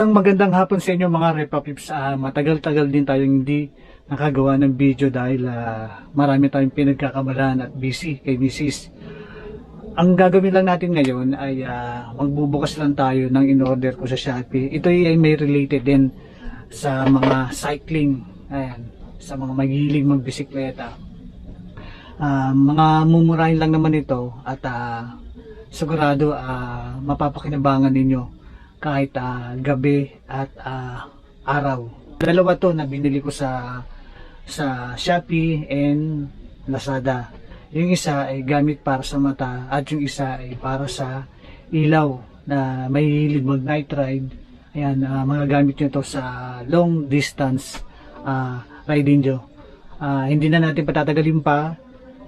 Isang magandang hapon sa inyo mga Repapips. Ah, matagal-tagal din tayong hindi nakagawa ng video dahil ah, marami tayong pinagkakamalan at busy kay Mrs. Ang gagawin lang natin ngayon ay ah, magbubukas lang tayo ng in-order ko sa Shopee. Ito ay may related din sa mga cycling, ayan, sa mga magiling magbisikleta. Ah, mga mumurahin lang naman ito at ah, sigurado ah, mapapakinabangan ninyo kahit ah, gabi at ah, araw. Dalawa to na binili ko sa sa Shopee and Lazada. Yung isa ay gamit para sa mata at yung isa ay para sa ilaw na may hilig mag night ride. Ayan, ah, mga gamit nyo to sa long distance ah, riding nyo. Ah, hindi na natin patatagalin pa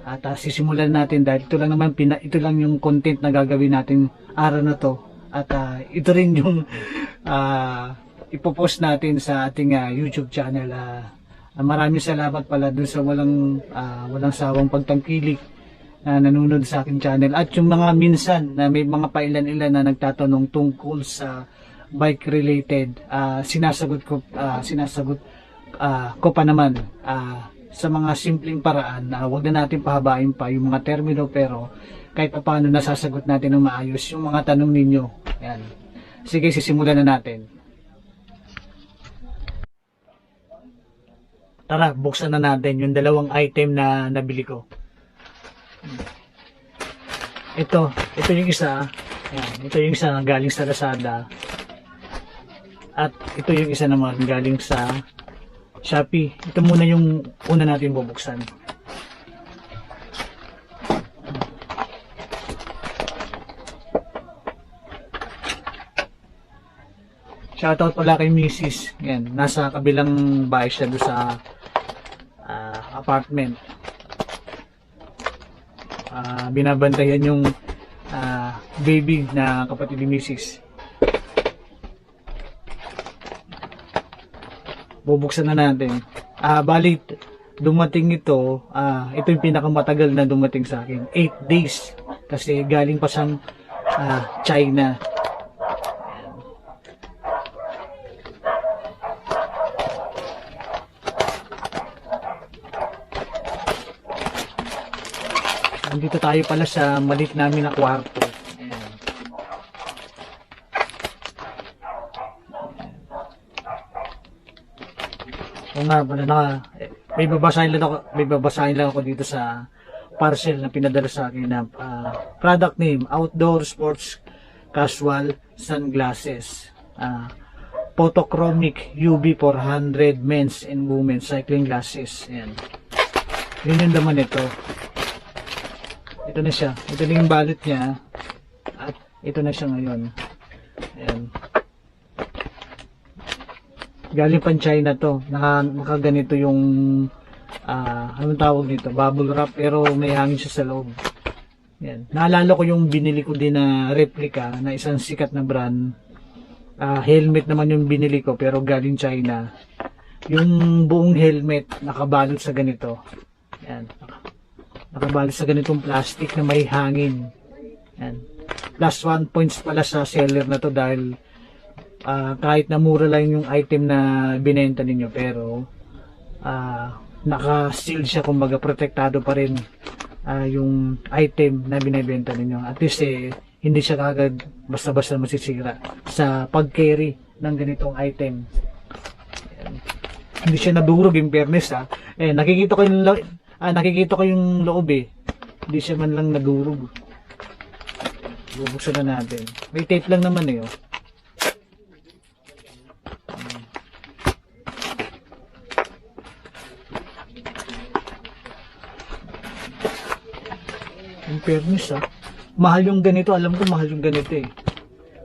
at ah, sisimulan natin dahil ito lang naman pina, ito lang yung content na gagawin natin araw na to at ah, ito rin yung ah, ipopost natin sa ating ah, YouTube channel. Ah, ah, maraming salamat pala dun sa walang ah, walang sawang pagtangkilik na nanonood sa aking channel. At yung mga minsan na may mga pailan-ilan na nagtatanong tungkol sa bike related ah, sinasagot ko ah, sinasagot ah, ko pa naman ah, sa mga simpleng paraan na wag na natin pahabain pa yung mga termino. Pero kahit pa paano nasasagot natin ng maayos yung mga tanong ninyo. Yan. Sige, sisimulan na natin. Tara, buksan na natin yung dalawang item na nabili ko. Ito, ito yung isa. Yan, ito yung isa galing sa Lazada. At ito yung isa naman galing sa Shopee. Ito muna yung una natin bubuksan. Shoutout pala kay Mrs. Yan, nasa kabilang bahay siya doon sa ah, apartment. Ah, binabantayan yung ah, baby na kapatid ni Mrs. Bubuksan na natin. Ah, bali dumating ito, ah, ito yung pinakamatagal na dumating sa akin. 8 days. Kasi galing pa siyang ah, China. Nandito tayo pala sa malit namin na kwarto. Ayan. Oo nga eh, may babasahin lang ako, may babasahin lang ako dito sa parcel na pinadala sa akin na ah, product name Outdoor Sports Casual Sunglasses. Ah, photochromic UV 400 men's and women's cycling glasses. Ayan. Yun yung laman nito. Ito na siya. Ito na yung balot niya. At ito na siya ngayon. Ayan. Galing pan China to. Naka, nakaganito yung ah anong tawag dito? Bubble wrap pero may hangin siya sa loob. Yan. Naalala ko yung binili ko din na replica na isang sikat na brand. Ah, helmet naman yung binili ko pero galing China. Yung buong helmet nakabalot sa ganito. Yan. Naka- Nakabalot sa ganitong plastic na may hangin. Yan. Plus 1 points pala sa seller na to dahil ah, kahit na mura lang yung item na binenta ninyo pero ah, naka-seal siya kumbaga protektado pa rin ah, yung item na binibenta ninyo. At least eh, hindi siya kagad basta-basta masisira sa pag-carry ng ganitong item. Ayan. Hindi siya nadurog in fairness ha. Eh, nakikita ko yung ah, nakikita ko yung loob eh. Hindi siya man lang nadurog. Bubuksan na natin. May tape lang naman eh. Oh. In fairness ah, mahal yung ganito. Alam ko mahal yung ganito eh.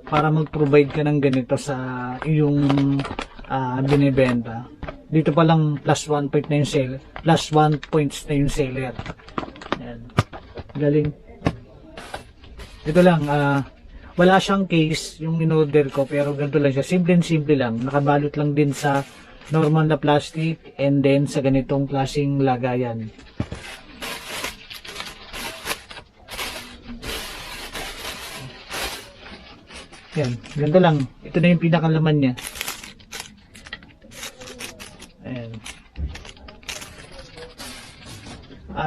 Para mag-provide ka ng ganito sa iyong ah, binibenta. Dito pa lang plus 1 point na yung seller. Plus 1 points na yung seller. Yan. Galing. Ito lang, ah, wala siyang case yung in-order ko pero ganito lang siya. Simple and simple lang. Nakabalot lang din sa normal na plastic and then sa ganitong klaseng lagayan. Yan, ganito lang. Ito na yung pinakalaman niya. Ayan.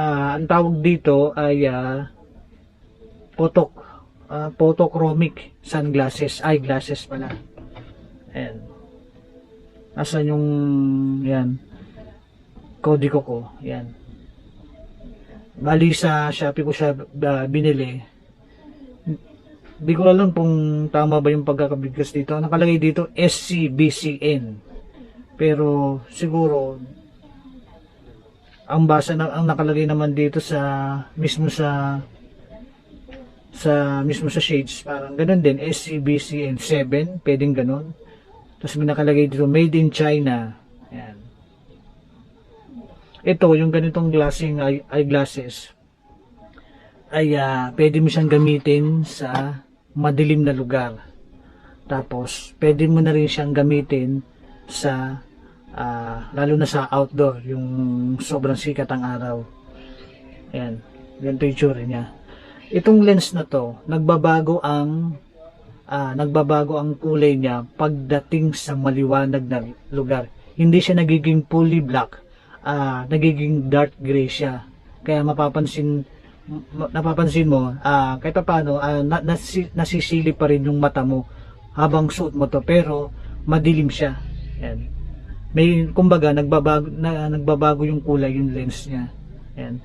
Ah, ang tawag dito ay ah, photo, ah, photochromic sunglasses, eyeglasses pala. Ayan. Asan yung, yan, kodigo ko, yan. Bali sa Shopee ko siya ah, binili. Hindi ko alam kung tama ba yung pagkakabigkas dito. Nakalagay dito SCBCN. Pero siguro ang basa na ang nakalagay naman dito sa mismo sa sa mismo sa shades parang ganun din SCBCN 7 pwedeng ganun. Tapos may nakalagay dito made in China. Yan ito yung ganitong klaseng eye, eyeglasses ay ah, pwede mo siyang gamitin sa madilim na lugar. Tapos pwede mo na rin siyang gamitin sa ah, lalo na sa outdoor yung sobrang sikat ang araw. Ayan ganito yung tsura niya. Itong lens na to nagbabago ang ah, nagbabago ang kulay niya pagdating sa maliwanag na lugar. Hindi siya nagiging fully black. Ah, nagiging dark gray siya. Kaya mapapansin ma- napapansin mo ah, kahit pa paano na, nasi, nasisili pa rin yung mata mo habang suot mo to pero madilim siya. Yan may kumbaga nagbabago na, nagbabago yung kulay yung lens niya. Ayan.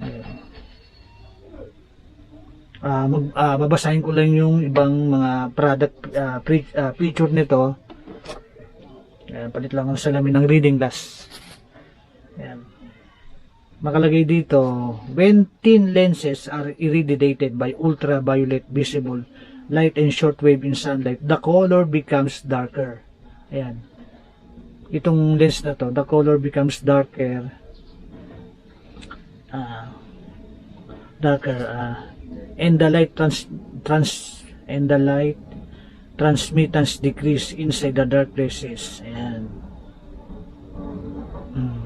Ayan. Ah, mag, ah, babasahin ko lang yung ibang mga product ah, pre, ah, feature nito. Ayan, palit lang ang salamin ng reading glass. Ayan. Makalagay dito, when thin lenses are irradiated by ultraviolet visible light and shortwave in sunlight, the color becomes darker. Ayan. Itong lens na to, the color becomes darker. ah darker. ah and the light trans, trans and the light transmittance decrease inside the dark places. Ayan. Mm.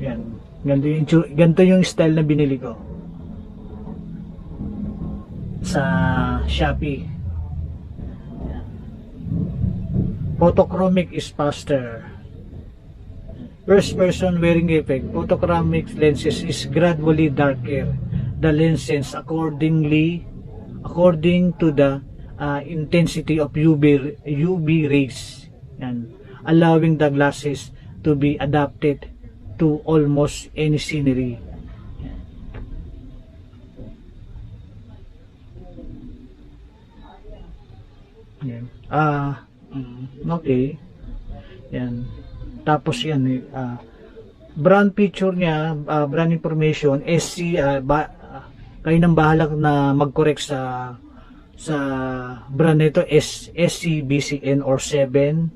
Yan. Ganito yung, ganito yung style na binili ko sa Shopee. Photochromic is faster. First person wearing effect, photochromic lenses is gradually darker. The lenses accordingly according to the uh, intensity of UV UV rays. Yan. Allowing the glasses to be adapted to almost any scenery. Yan. Ah, mm, okay. Yan. Tapos yan, eh, ah, brand picture niya, ah, brand information, SC, ah, ba, ah, kayo nang bahala na mag-correct sa sa brand nito S, SCBCN or 7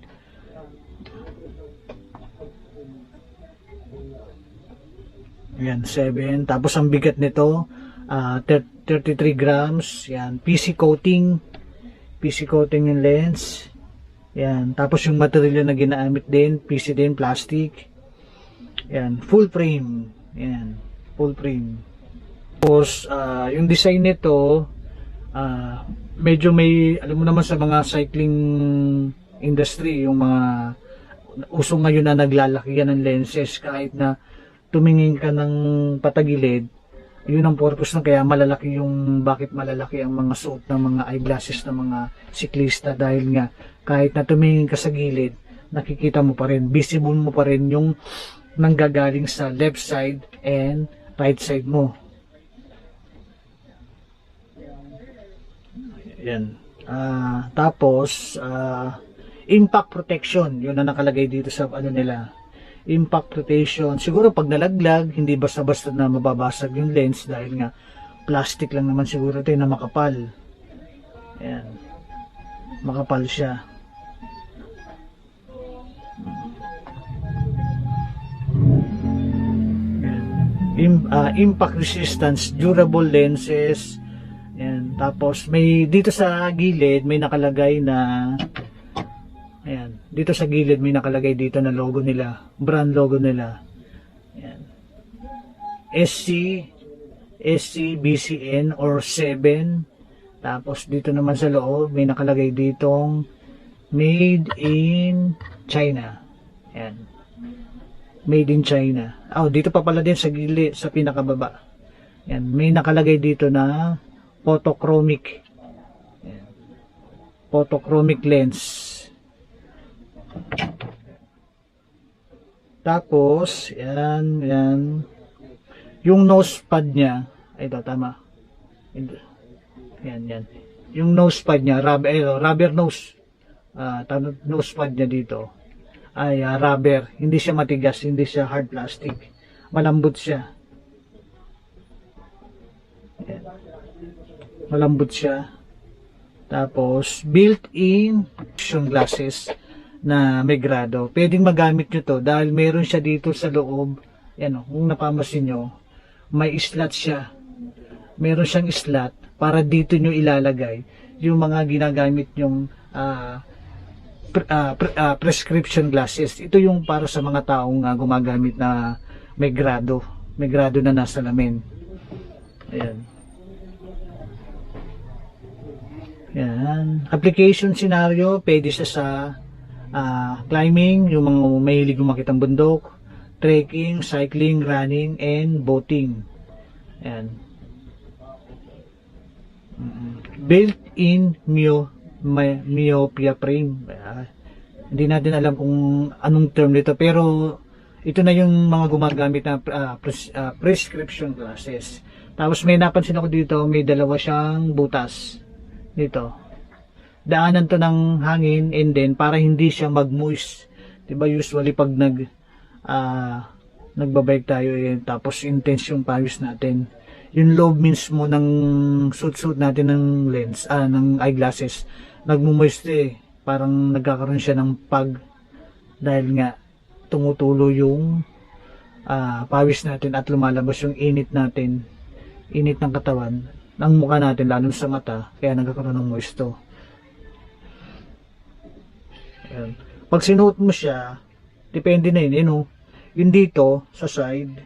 Yan, 7. Tapos ang bigat nito, ah, thir- 33 grams. Yan, PC coating. PC coating yung lens. Yan. Tapos yung material na ginamit din, PC din, plastic. Yan, full frame. Yan, full frame. Tapos, ah, yung design nito, ah, medyo may, alam mo naman sa mga cycling industry, yung mga uso ngayon na naglalaki yan ng lenses kahit na tumingin ka ng patagilid, yun ang purpose na kaya malalaki yung bakit malalaki ang mga suot ng mga eyeglasses ng mga siklista dahil nga kahit na tumingin ka sa gilid, nakikita mo pa rin, visible mo pa rin yung nanggagaling sa left side and right side mo. Yan. Ah, tapos ah, impact protection, yun ang nakalagay dito sa ano nila. Impact protection. Siguro pag nalaglag, hindi basta-basta na mababasag yung lens dahil nga plastic lang naman siguro ito na makapal. Ayan. Makapal siya. Im- ah, impact resistance, durable lenses, Ayan. Tapos may dito sa gilid may nakalagay na Ayan. Dito sa gilid may nakalagay dito na logo nila, brand logo nila. Ayan. SC SC, BCN or 7. Tapos dito naman sa loob, may nakalagay ditong Made in China. Yan. Made in China. Oh, dito pa pala din sa gili, sa pinakababa. Yan, may nakalagay dito na photochromic. Yan. Photochromic lens. Tapos, yan, yan. Yung nose pad niya, ay ito, tama. Yan, yan. Yung nose pad niya, rubber, eh, rubber nose. Ah, tawag- nose pad niya dito ay ah, rubber. Hindi siya matigas, hindi siya hard plastic. Malambot siya. Yan. Malambot siya. Tapos, built-in glasses na may grado. Pwedeng magamit nyo to dahil meron siya dito sa loob. Yan o, kung napamasin nyo, may slot siya. Meron siyang slot para dito nyo ilalagay yung mga ginagamit nyong ah, pre- ah, pre- ah, prescription glasses. Ito yung para sa mga taong ah, gumagamit na may grado. May grado na nasa lamin. Ayan. Yan. Application scenario, pwede siya sa ah, climbing, yung mga mahilig umakit ang bundok, trekking, cycling, running, and boating. Yan. Mm. Built-in myo, my, myopia frame. Ah, hindi natin alam kung anong term nito, pero ito na yung mga gumagamit na ah, pres- ah, prescription glasses. Tapos may napansin ako dito, may dalawa siyang butas dito. Daanan to ng hangin and then para hindi siya mag-moist. 'Di ba usually pag nag ah nagbabike tayo eh, tapos intense yung pawis natin. Yung loob mismo ng suit-suit natin ng lens, ah, ng eyeglasses, nagmumoist eh. Parang nagkakaroon siya ng pag dahil nga tumutulo yung ah, pawis natin at lumalabas yung init natin, init ng katawan, ng mukha natin, lalo sa mata, kaya nagkakaroon ng moisto. Ayan. Pag sinuot mo siya, depende na yun, yun oh. Yun dito, sa side,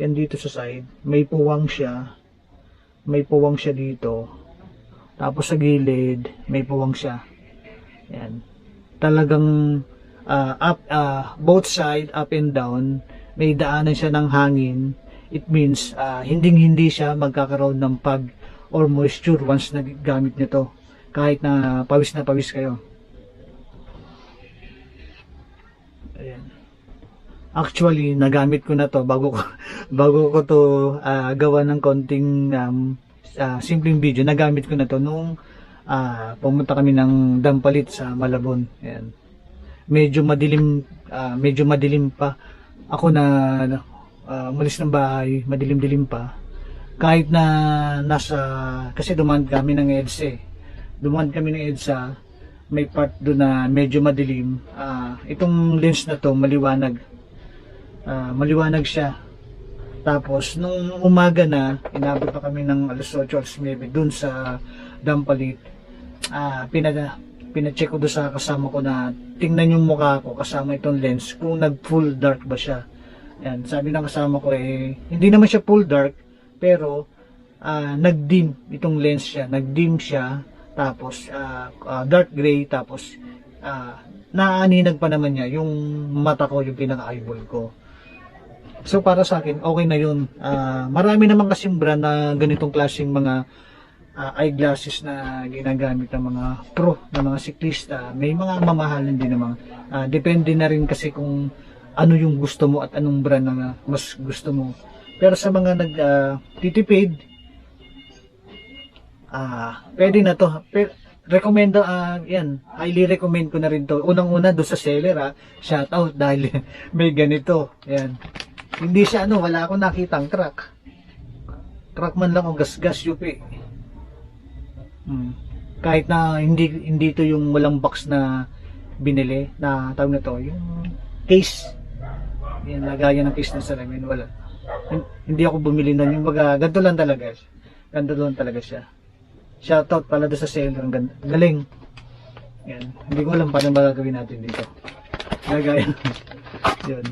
yan dito sa side, may puwang siya, may puwang siya dito, tapos sa gilid, may puwang siya. Yan. Talagang ah, up, ah, both side, up and down, may daanan siya ng hangin. It means, ah, hinding-hindi siya magkakaroon ng pag or moisture once na gamit nito. Kahit na pawis na pawis kayo. Actually, nagamit ko na to bago ko bago ko to ah, gawa ng konting um, ah, simpleng video. Nagamit ko na to nung ah, pumunta kami ng Dampalit sa Malabon. Ayan. Medyo madilim ah, medyo madilim pa ako na ah, umalis ng bahay, madilim-dilim pa. Kahit na nasa kasi dumaan kami ng EDSA. eh. Dumaan kami ng EDSA may part doon na medyo madilim. Ah, itong lens na to maliwanag. Ah, maliwanag siya. Tapos nung umaga na, inabot pa kami ng alas 8 alas 9 doon sa Dampalit. Ah, pina pina-check ko doon sa kasama ko na tingnan yung mukha ko kasama itong lens kung nag full dark ba siya. Yan, sabi ng kasama ko eh hindi naman siya full dark pero ah, nag-dim itong lens siya, nag-dim siya tapos ah, ah, dark gray tapos ah, naaninag pa naman niya yung mata ko yung pinaka-eyeball ko. So para sa akin, okay na yun. Ah, marami naman kasing brand na ganitong klaseng mga ah, eyeglasses na ginagamit ng mga pro, ng mga siklista. May mga mamahalin din naman. Ah, depende na rin kasi kung ano yung gusto mo at anong brand na mas gusto mo. Pero sa mga nag ah, titipid, ah, pwede na to. Pero, recommend ah, yan, highly recommend ko na rin to. Unang-una do sa seller ah, shout out dahil may ganito. Yan. Hindi siya ano, wala akong nakitang crack. Crack man lang o gas-gas yupi. Hmm. Kahit na hindi hindi to yung walang box na binili na tawag na to, yung case. Yan, lagayan ng case na salamin, wala. Hin- Hindi ako bumili na yung baga, ganito lang talaga. Ganito lang talaga siya. Shoutout pala doon sa seller, ang. Galing. Yan. Hindi ko alam paano magagawin natin dito. Lagayan. Yun.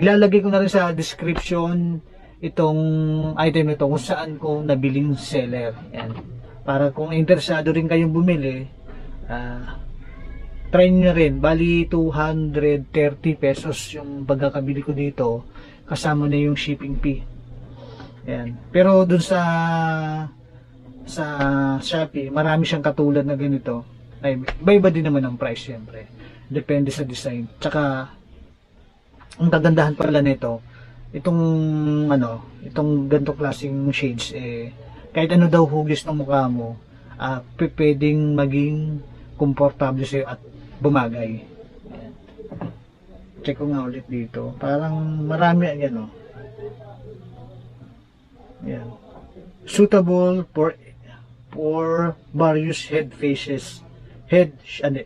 Ilalagay ko na rin sa description itong item na ito kung saan ko nabiling seller. Yan. Para kung interesado rin kayong bumili, ah, try nyo rin. Bali, 230 pesos yung pagkakabili ko dito. Kasama na yung shipping fee. Yan. Pero dun sa sa Shopee, marami siyang katulad na ganito. Ay, iba-iba din naman ang price syempre. Depende sa design. Tsaka, ang kagandahan pala nito, itong ano, itong ganito klaseng shades eh kahit ano daw hugis ng mukha mo, p- pwedeng maging komportable sa'yo at bumagay. Check ko nga ulit dito. Parang marami yan oh. Yan. Suitable for for various head faces. Head, ano,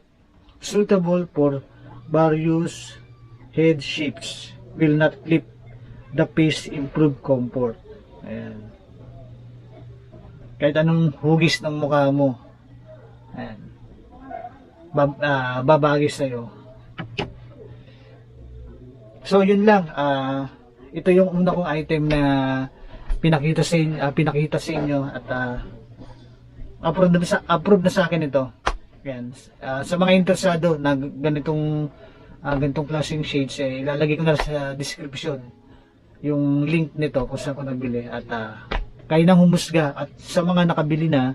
suitable for various head shapes. Will not clip the face improve comfort. Ayan. Kahit anong hugis ng mukha mo. Ayan. Bab, ah, babagay sa'yo. So, yun lang. Ah, ito yung una kong item na pinakita sa inyo, pinakita sa inyo at ah, approve na sa approve na sa akin ito. Yan. Ah, sa mga interesado na ganitong ah, ganitong klaseng shades eh, ilalagay ko na sa description yung link nito kung saan ko nabili. At ah, kayo nang humusga at sa mga nakabili na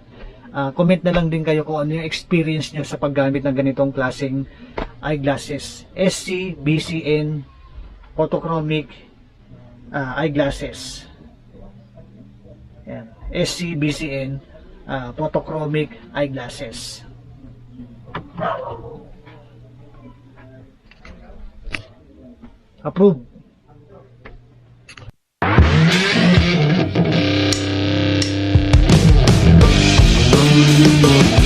ah, comment na lang din kayo kung ano yung experience nyo sa paggamit ng ganitong klaseng eyeglasses. SC, BCN photochromic ah, eyeglasses. Yan. SC, BCN ah, photochromic eyeglasses approve. Thank